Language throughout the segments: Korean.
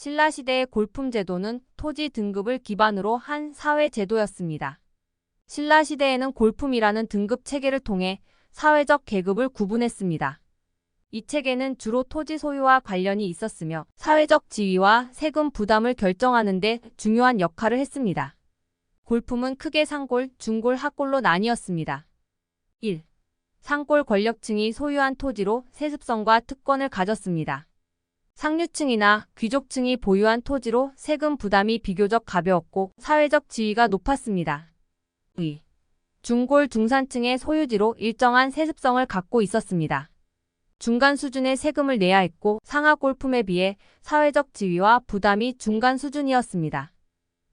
신라시대의 골품 제도는 토지 등급을 기반으로 한 사회 제도였습니다. 신라시대에는 골품이라는 등급 체계를 통해 사회적 계급을 구분했습니다. 이 체계는 주로 토지 소유와 관련이 있었으며 사회적 지위와 세금 부담을 결정하는 데 중요한 역할을 했습니다. 골품은 크게 상골, 중골, 하골로 나뉘었습니다. 1. 상골 권력층이 소유한 토지로 세습성과 특권을 가졌습니다. 상류층이나 귀족층이 보유한 토지로 세금 부담이 비교적 가벼웠고 사회적 지위가 높았습니다. 2. 중골 중산층의 소유지로 일정한 세습성을 갖고 있었습니다. 중간 수준의 세금을 내야 했고 상하 골품에 비해 사회적 지위와 부담이 중간 수준이었습니다.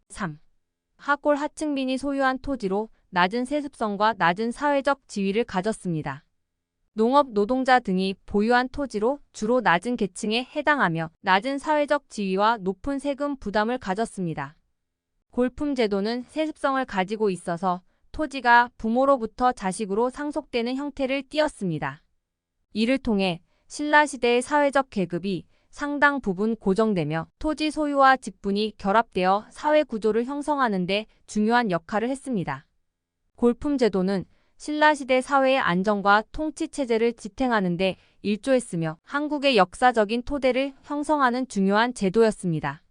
3. 하골 하층민이 소유한 토지로 낮은 세습성과 낮은 사회적 지위를 가졌습니다. 농업 노동자 등이 보유한 토지로 주로 낮은 계층에 해당하며 낮은 사회적 지위와 높은 세금 부담을 가졌습니다. 골품 제도는 세습성을 가지고 있어서 토지가 부모로부터 자식으로 상속되는 형태를 띠었습니다. 이를 통해 신라시대의 사회적 계급이 상당 부분 고정되며 토지 소유와 직분이 결합되어 사회 구조를 형성하는 데 중요한 역할을 했습니다. 골품 제도는 신라시대 사회의 안정과 통치 체제를 지탱하는 데 일조했으며 한국의 역사적인 토대를 형성하는 중요한 제도였습니다.